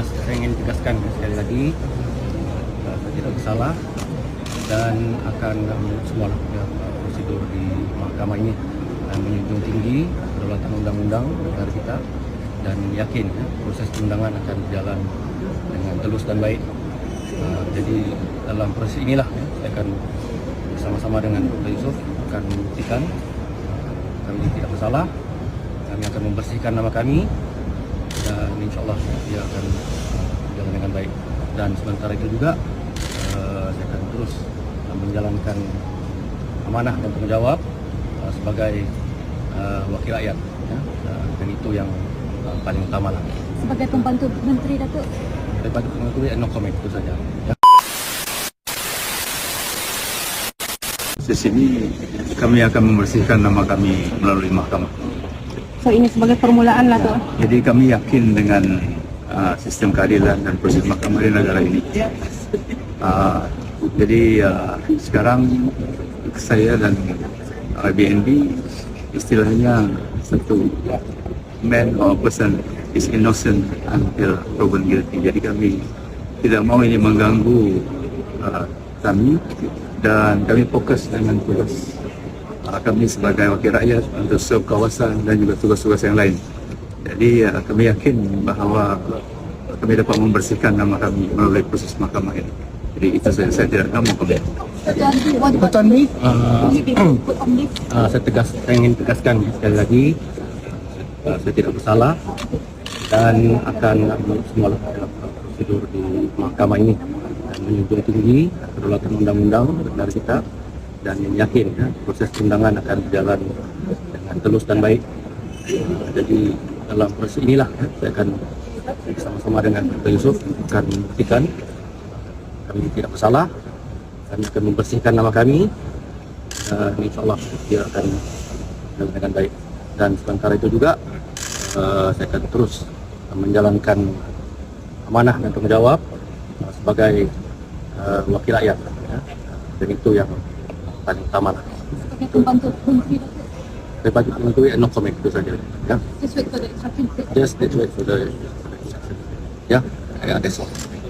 tegas, saya ingin tegaskan sekali lagi uh, saya tidak bersalah dan akan semua ya, prosedur di mahkamah ini dan menjunjung tinggi kedaulatan undang-undang negara kita dan yakin ya, proses perundangan akan berjalan dengan telus dan baik. Uh, jadi dalam proses inilah ya, saya akan bersama-sama dengan Dr. Yusof akan membuktikan kami tidak bersalah kami akan membersihkan nama kami dan insyaAllah dia akan berjalan dengan baik dan sementara itu juga uh, saya akan terus menjalankan amanah dan tanggung jawab uh, sebagai uh, wakil rakyat ya. Uh, dan itu yang uh, paling utama lah Sebagai pembantu menteri Datuk. daripada pengetahuan no comment itu saja ya. Di sini kami akan membersihkan nama kami melalui mahkamah. So ini sebagai permulaan lah tu. Jadi kami yakin dengan uh, sistem keadilan dan proses mahkamah di negara ini. Uh, jadi uh, sekarang saya dan uh, BNB istilahnya satu man or person is innocent until proven guilty. Jadi kami tidak mau ini mengganggu uh, kami dan kami fokus dengan tugas uh, kami sebagai wakil rakyat untuk serve kawasan dan juga tugas-tugas yang lain. Jadi uh, kami yakin bahawa kami dapat membersihkan nama kami melalui proses mahkamah ini. Jadi itu saja saya tidak nak komen. Keputusan ni uh, Put on leave. uh, saya tegas saya ingin tegaskan sekali lagi uh, saya tidak bersalah dan akan menurut semua dalam prosedur di mahkamah ini dan menjunjung tinggi kedaulatan undang-undang negara kita dan yakin ya, proses perundangan akan berjalan dengan telus dan baik jadi dalam proses inilah ya, saya akan bersama-sama dengan Dr. Yusuf akan membuktikan kami tidak bersalah kami akan membersihkan nama kami uh, insyaAllah dia akan berjalan dengan baik dan sementara itu juga uh, saya akan terus menjalankan amanah dan tanggung jawab uh, sebagai uh, wakil rakyat ya. dan itu yang paling utama lah. Sebagai pembantu menteri Datuk. daripada penentu no comment itu saja ya Just wait for the instruction. just let's wait for the ya yeah, that's all